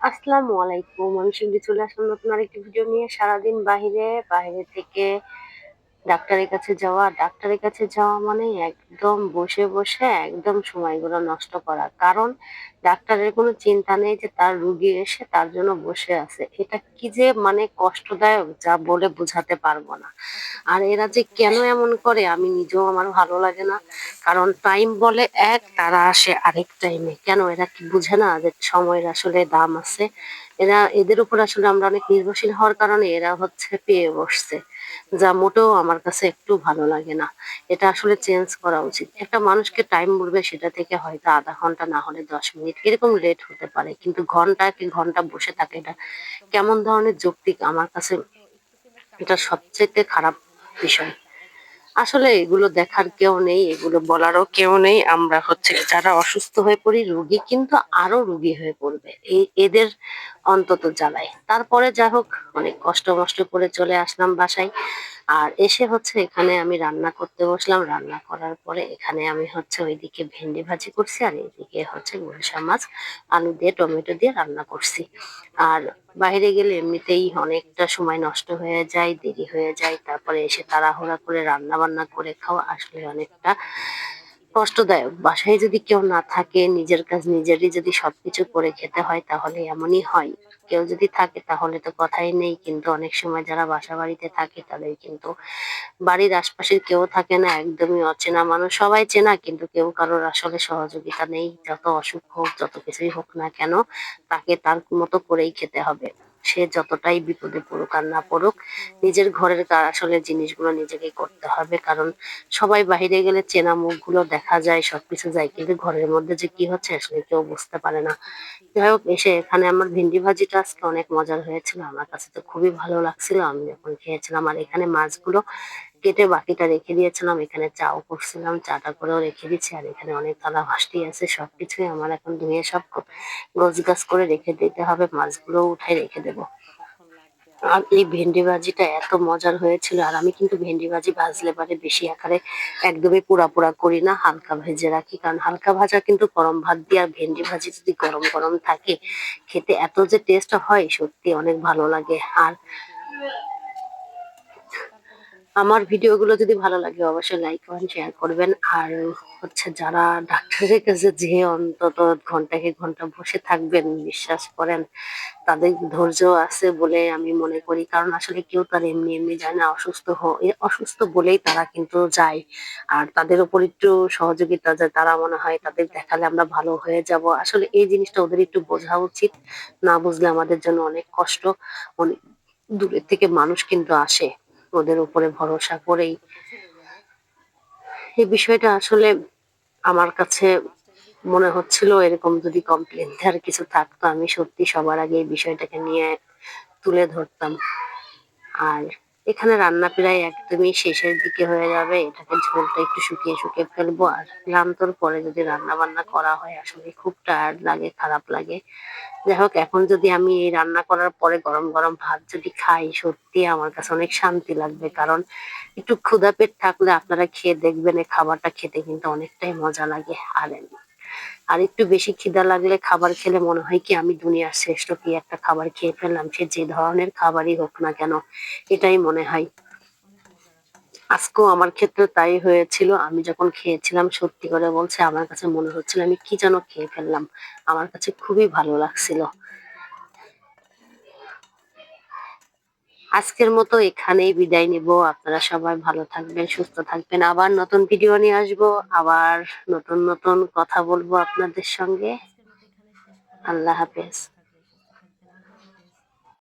আসসালামু আলাইকুম। আমি সঙ্গে চলে আসলাম নতুন আরেকটি ভিডিও নিয়ে। সারাদিন বাহিরে বাহিরে থেকে ডাক্তারের কাছে যাওয়া, ডাক্তারের কাছে যাওয়া মানে একদম বসে বসে একদম সময়গুলো নষ্ট করা। কারণ ডাক্তারের কোনো চিন্তা নেই যে তার রুগী এসে তার জন্য বসে আছে। এটা কি যে মানে কষ্টদায়ক যা বলে বোঝাতে পারব না। আর এরা যে কেন এমন করে আমি নিজেও আমার ভালো লাগে না। কারণ টাইম বলে এক, তারা আসে আরেক টাইমে কেন এরা কি বুঝে না যে সময়ের আসলে দাম আছে? এরা, এদের উপর আসলে আমরা অনেক নির্ভরশীল হওয়ার কারণে এরা হচ্ছে পেয়ে বসছে। যা মোটেও আমার কাছে একটু ভালো লাগে না। এটা আসলে চেঞ্জ করা উচিত। একটা মানুষকে টাইম বলবে সেটা থেকে হয়তো আধা ঘণ্টা না হলে দশ মিনিট, এরকম লেট হতে পারে। কিন্তু ঘণ্টা কি ঘণ্টা বসে থাকে এটা? কেমন ধরনের যৌক্তিক? আমার কাছে এটা সবচেয়ে খারাপ বিষয়। আসলে এগুলো দেখার কেউ নেই, এগুলো বলারও কেউ নেই। আমরা হচ্ছে যারা অসুস্থ হয়ে পড়ি, রুগী কিন্তু আরও রুগী হয়ে পড়বে। এই এদের অন্তত জ্বালায়। তারপরে যা হোক, অনেক কষ্ট মষ্ট করে চলে আসলাম বাসায়। আর এসে হচ্ছে এখানে আমি রান্না করতে বসলাম। রান্না করার পরে এখানে আমি হচ্ছে ওইদিকে ভেন্ডি ভাজি করছি আর এইদিকে হচ্ছে গুলশা মাছ, আলু দিয়ে, টমেটো দিয়ে রান্না করছি। আর বাইরে গেলে এমনিতেই অনেকটা সময় নষ্ট হয়ে যায়, দেরি হয়ে যায়। তারপরে এসে তাড়াহুড়া করে রান্না বান্না করে খাওয়া আসলে অনেকটা কষ্টদায়ক। বাসায় যদি কেউ না থাকে, নিজের কাজ নিজেরই যদি সবকিছু করে খেতে হয়, তাহলে এমনই হয়। কেউ যদি থাকে, তাহলে তো কথাই নেই। কিন্তু অনেক সময় যারা বাসা বাড়িতে থাকে, তাদের কিন্তু বাড়ির আশপাশের কেউ থাকে না, একদমই অচেনা মানুষ। সবাই চেনা, কিন্তু কেউ কারোর আসলে সহযোগিতা নেই। যত অসুখ হোক, যত কিছুই হোক না কেন, তাকে তার মতো করেই খেতে হবে। সে যতটাই বিপদে পড়ুক আর না পড়ুক, নিজের ঘরের আসলে জিনিসগুলো নিজেকে করতে হবে। কারণ সবাই বাহিরে গেলে চেনা মুখগুলো দেখা যায়, সবকিছু যায়। কিন্তু ঘরের মধ্যে যে কি হচ্ছে আসলে কেউ বুঝতে পারে না। যাই হোক, এসে এখানে আমার ভিন্ডি ভাজিটা আজকে অনেক মজার হয়েছিল। আমার কাছে তো খুবই ভালো লাগছিল। আমি যখন খেয়েছিলাম আর এখানে মাছগুলো কেটে বাকিটা রেখে দিয়েছিলাম, এখানে চাও করছিলাম, চাটা করেও রেখে দিচ্ছি আর এখানে অনেক থালা ভাসটি আছে, সবকিছুই আমার এখন ধুয়ে সব গোছ গাছ করে রেখে দিতে হবে মাছগুলো উঠাই রেখে দেবো। আর এই ভেন্ডি ভাজিটা এত মজার হয়েছিল, আর আমি কিন্তু ভেন্ডি ভাজি ভাজলে পারে বেশি আকারে একদমই পোড়া পোড়া করি না, হালকা ভেজে রাখি, কারণ হালকা ভাজা কিন্তু গরম ভাত দিয়ে আর ভেন্ডি ভাজি যদি গরম গরম থাকে, খেতে এত যে টেস্ট হয়, সত্যি অনেক ভালো লাগে। আর আমার ভিডিওগুলো যদি ভালো লাগে অবশ্যই লাইক করেন শেয়ার করবেন। আর হচ্ছে যারা ডাক্তারের কাছে যে অন্তত ঘন্টাকে ঘণ্টা বসে থাকবেন, বিশ্বাস করেন, তাদের ধৈর্য আছে বলে আমি মনে করি। কারণ আসলে কেউ তার এমনি এমনি যায় না, অসুস্থ অসুস্থ বলেই তারা কিন্তু যায়। আর তাদের উপর একটু সহযোগিতা যায়, তারা মনে হয় তাদের দেখালে আমরা ভালো হয়ে যাব। আসলে এই জিনিসটা ওদের একটু বোঝা উচিত, না বুঝলে আমাদের জন্য অনেক কষ্ট। অনেক দূরের থেকে মানুষ কিন্তু আসে। ওদের উপরে ভরসা করেই। এই বিষয়টা আসলে আমার কাছে মনে হচ্ছিল এরকম যদি কমপ্লেন দেওয়ার কিছু থাকতো, আমি সত্যি সবার আগে এই বিষয়টাকে নিয়ে তুলে ধরতাম। আর এখানে রান্না প্রায় একদমই শেষের দিকে হয়ে যাবে। এটাকে ঝোলটা একটু শুকিয়ে শুকিয়ে ফেলব। আর ক্লান্তর পরে যদি রান্না বান্না করা হয়, আসলে খুব টায়ার্ড লাগে, খারাপ লাগে। যাই হোক, এখন যদি আমি এই রান্না করার পরে গরম গরম ভাত যদি খাই, সত্যি আমার কাছে অনেক শান্তি লাগবে। কারণ একটু ক্ষুধা পেট থাকলে আপনারা খেয়ে দেখবেন, এই খাবারটা খেতে কিন্তু অনেকটাই মজা লাগে। আর আর একটু বেশি খিদা লাগলে খাবার খেলে মনে হয় কি আমি দুনিয়ার শ্রেষ্ঠ কি একটা খাবার খেয়ে ফেললাম, সে যে ধরনের খাবারই হোক না কেন, এটাই মনে হয়। আজকেও আমার ক্ষেত্রে তাই হয়েছিল, আমি যখন খেয়েছিলাম, সত্যি করে বলছে, আমার কাছে মনে হচ্ছিল আমি কি যেন খেয়ে ফেললাম, আমার কাছে খুবই ভালো লাগছিল। আজকের মতো এখানেই বিদায় নিব। আপনারা সবাই ভালো থাকবেন, সুস্থ থাকবেন। আবার নতুন ভিডিও নিয়ে আসব। আবার নতুন নতুন কথা বলব আপনাদের সঙ্গে। আল্লাহ হাফেজ।